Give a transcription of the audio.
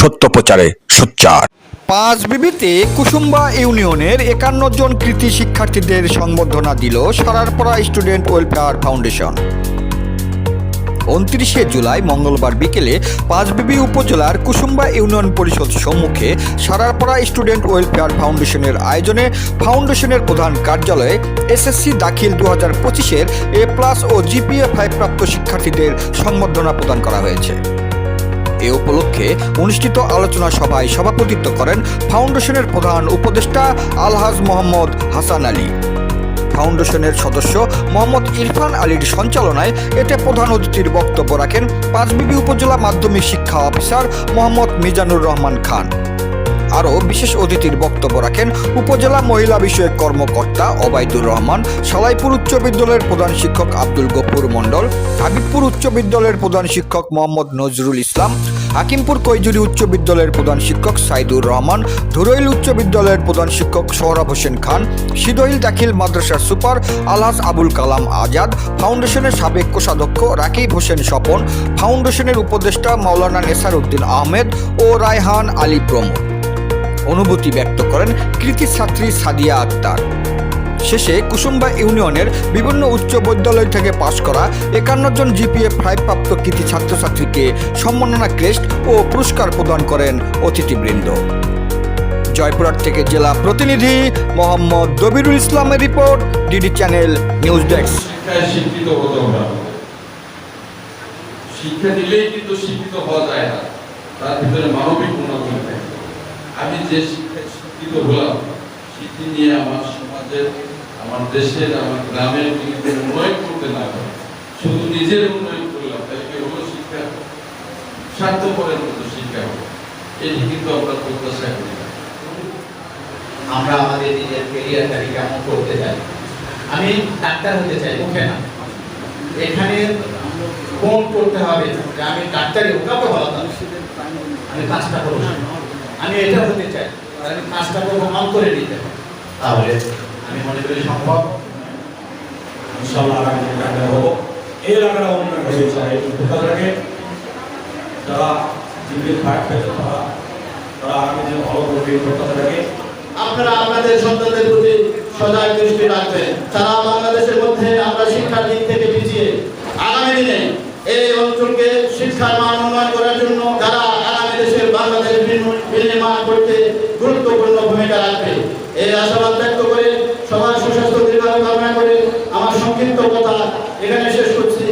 সত্য প্রচারে সোচ্চার। পাঁচ বিবিতে কুসুম্বা ইউনিয়নের একান্ন জন কৃতি শিক্ষার্থীদের সংবর্ধনা দিল সারারপাড়া স্টুডেন্ট ওয়েলফেয়ার ফাউন্ডেশন। উনত্রিশে জুলাই মঙ্গলবার বিকেলে পাঁচবিবি উপজেলার কুসুম্বা ইউনিয়ন পরিষদ সম্মুখে সারারপাড়া স্টুডেন্ট ওয়েলফেয়ার ফাউন্ডেশনের আয়োজনে ফাউন্ডেশনের প্রধান কার্যালয়ে এসএসসি দাখিল দু হাজার পঁচিশের এ প্লাস ও জিপিএ ফাইভ প্রাপ্ত শিক্ষার্থীদের সংবর্ধনা প্রদান করা হয়েছে। এ উপলক্ষে অনুষ্ঠিত আলোচনা সভায় সভাপতিত্ব করেন ফাউন্ডেশনের প্রধান উপদেষ্টা আলহাজ মোহাম্মদ হাসান আলী। ফাউন্ডেশনের সদস্য মোহাম্মদ ইরফান আলীর সঞ্চালনায় এতে প্রধান অতিথির বক্তব্য রাখেন পাঁচবিবি উপজেলা মাধ্যমিক শিক্ষা অফিসার মোহাম্মদ মিজানুর রহমান খান। আরও বিশেষ অতিথির বক্তব্য রাখেন উপজেলা মহিলা বিষয়ক কর্মকর্তা ওবায়দুর রহমান, সালাইপুর উচ্চ বিদ্যালয়ের প্রধান শিক্ষক আব্দুল গফুর মণ্ডল, হাবিবপুর উচ্চ বিদ্যালয়ের প্রধান শিক্ষক মোহাম্মদ নজরুল ইসলাম, হাকিমপুর কৈজুরি উচ্চ বিদ্যালয়ের প্রধান শিক্ষক সাইদুর রহমান ধুরইল উচ্চ বিদ্যালয়ের প্রধান শিক্ষক সোহরাব হোসেন খান, সিদহিল দাখিল মাদ্রাসার সুপার আলহাজ আবুল কালাম আজাদ, ফাউন্ডেশনের সাবেক কোষাধ্যক্ষ রাকিব হোসেন স্বপন, ফাউন্ডেশনের উপদেষ্টা মাওলানা নেসার উদ্দিন আহমেদ ও রায়হান আলী প্রমুখ। অনুভূতি ব্যক্ত করেন কৃতি ছাত্রী সাদিয়া আক্তার। শেষে কুসুম্বা ইউনিয়নের বিভিন্ন উচ্চ বিদ্যালয় থেকে পাশ করা একান্ন জন জিপিএ ফাইভ প্রাপ্ত কৃতি ছাত্রছাত্রীকে সম্মাননা ক্রেস্ট ও পুরস্কার প্রদান করেন অতিথিবৃন্দ। জয়পুরহাট থেকে জেলা প্রতিনিধি মোহাম্মদ দবিরুল ইসলামের report, DD channel news desk. শিক্ষিত শিক্ষা দিলেই কিন্তু শিক্ষিত হওয়া যায় না। তার ভিতরে মানবিক থাকে আমি যে শিক্ষায় শিক্ষিত হলাম শিক্ষা নিয়ে আমার সমাজের, আমার দেশের, আমার গ্রামের কিন্তু উন্নয়ন করতে না পারে, শুধু নিজের উন্নয়ন করলাম, তাই কি হলো শিক্ষা স্বার্থপরের মতো শিক্ষা হলো এটি কিন্তু আমরা প্রত্যাশা করি আমরা আমাদের নিজের কেরিয়ারটাকে কেমন করতে চাই। আমি ডাক্তার হতে চাই, মুখে না। এখানে কোন করতে হবে, যে আমি ডাক্তারি কাউকে বলা না আমি কাজটা করব। আমি এটা হতে চাই। আমি করব অন্তরে নিতে হবে। তাহলে আমি মনে করি সম্ভব। উন্নয়ন তারা তারা সজাগ সারা বাংলাদেশের মধ্যে আমরা শিক্ষার দিক থেকে আগামী দিনে এই অঞ্চলকে শিক্ষার মান এই আশাবাদ ব্যক্ত করে সবার সুস্বাস্থ্য, দীর্ঘায়ু কামনা করে আমার সংক্ষিপ্ত কথা এখানে শেষ করছি।